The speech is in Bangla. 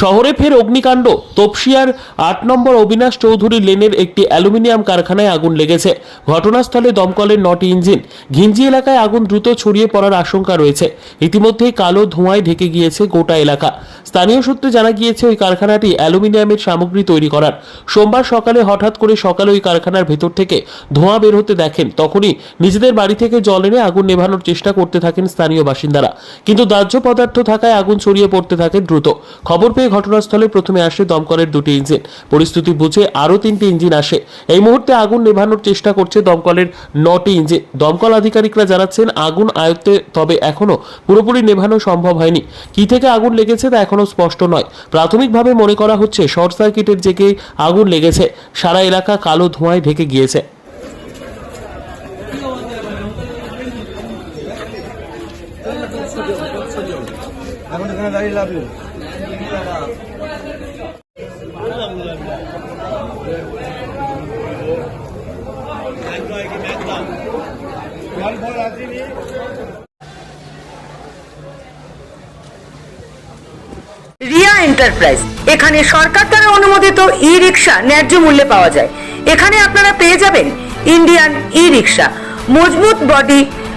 শহরে ফের অগ্নিকাণ্ড। তপসিয়ার আট নম্বর অবিনাশ চৌধুরী লেনের একটি অ্যালুমিনিয়াম কারখানায় আগুন লেগেছে। ঘটনাস্থলে দমকলের নটি ইঞ্জিন। ঘিঞ্জি এলাকায় আগুন দ্রুত ছড়িয়ে পড়ার আশঙ্কা রয়েছে। ইতিমধ্যেই কালো ধোঁয়ায় ঢেকে গিয়েছে গোটা এলাকা। স্থানীয় সূত্রে জানা গিয়েছে, ওই কারখানাটি অ্যালুমিনিয়ামের সামগ্রী তৈরি করার। সোমবার সকালে হঠাৎ করে সকালে ওই কারখানার ভেতর থেকে ধোঁয়া বের হতে দেখেন। তখনই নিজেদের বাড়ি থেকে জল এনে আগুন নেভানোর চেষ্টা করতে থাকেন স্থানীয় বাসিন্দারা। কিন্তু দাহ্য পদার্থ থাকায় আগুন ছড়িয়ে পড়তে থাকে দ্রুত। খবর পেয়ে ঘটনাস্থলে প্রথমে আসে দমকলের দুটি ইঞ্জিন। পরিস্থিতি বুঝে আরও তিনটি ইঞ্জিন আসে। এই মুহূর্তে আগুন নেভানোর চেষ্টা করছে দমকলের নটি ইঞ্জিন। দমকল আধিকারিকরা জানাচ্ছেন, আগুন আয়ত্তে তবে এখনও পুরোপুরি নেভানো সম্ভব হয়নি। কি থেকে আগুন লেগেছে তা এখনও স্পষ্ট নয়। প্রাথমিকভাবে মনে করা হচ্ছে, শর্ট সার্কিটের জেগে আগুন লেগেছে। সারা এলাকা কালো ধোঁয়ায় ঢেকে গিয়েছে। এখন এখানে দাঁড়িয়ে লাভ রিয়া এন্টারপ্রাইজ। এখানে সরকার দ্বারা অনুমোদিত ই রিক্সা ন্যায্য মূল্যে পাওয়া যায়। এখানে আপনারা পেয়ে যাবেন ইন্ডিয়ান ই রিক্সা মজবুত বডি